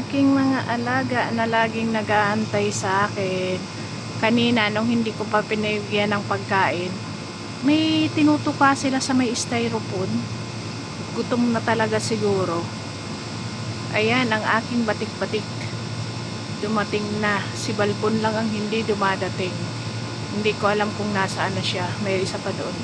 aking mga alaga na laging nag-aantay sa akin. Kanina, nung hindi ko pa pinibigyan ng pagkain, may tinutuka sila sa may styrofoam. Gutom na talaga siguro. Ayan, ang aking batik-batik. Dumating na. Si Balbon lang ang hindi dumadating. Hindi ko alam kung nasaan na siya. May isa pa doon.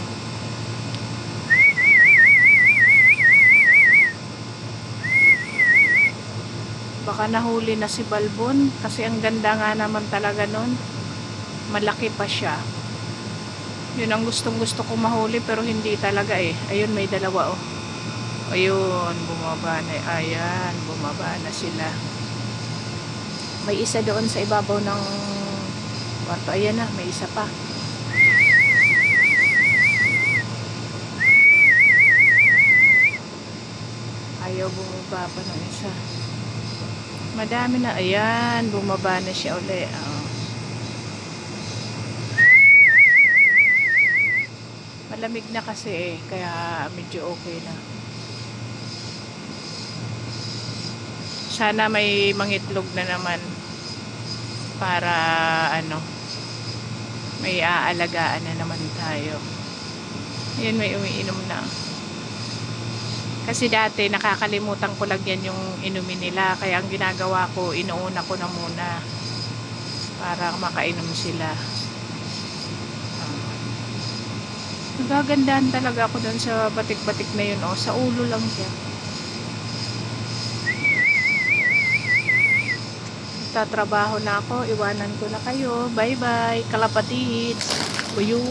Baka nahuli na si Balbon kasi ang ganda nga naman talaga nun. Malaki pa siya. Yun ang gustong gusto ko mahuli pero hindi talaga eh. Ayun may dalawa oh. Ayun, bumaba na. Ayan, bumaba na sila. May isa doon sa ibabaw ng kwarto. Ayan na, may isa pa. Ayaw bumaba pa ng isa. Madami na. Ayan, bumaba na siya uli. Oh. Malamig na kasi eh, kaya medyo okay na. Sana may mangitlog na naman para ano, may aalagaan na naman tayo. Yun, may umiinom na. Kasi dati nakakalimutan ko lang yan yung inumin nila. Kaya ang ginagawa ko, inuuna ko na muna para makainom sila. Nagagandahan talaga ako doon sa batik-batik na yun. Oh. Sa ulo lang siya. Tatrabaho na ako. Iwanan ko na kayo. Bye-bye. Kalapatid. Uyo.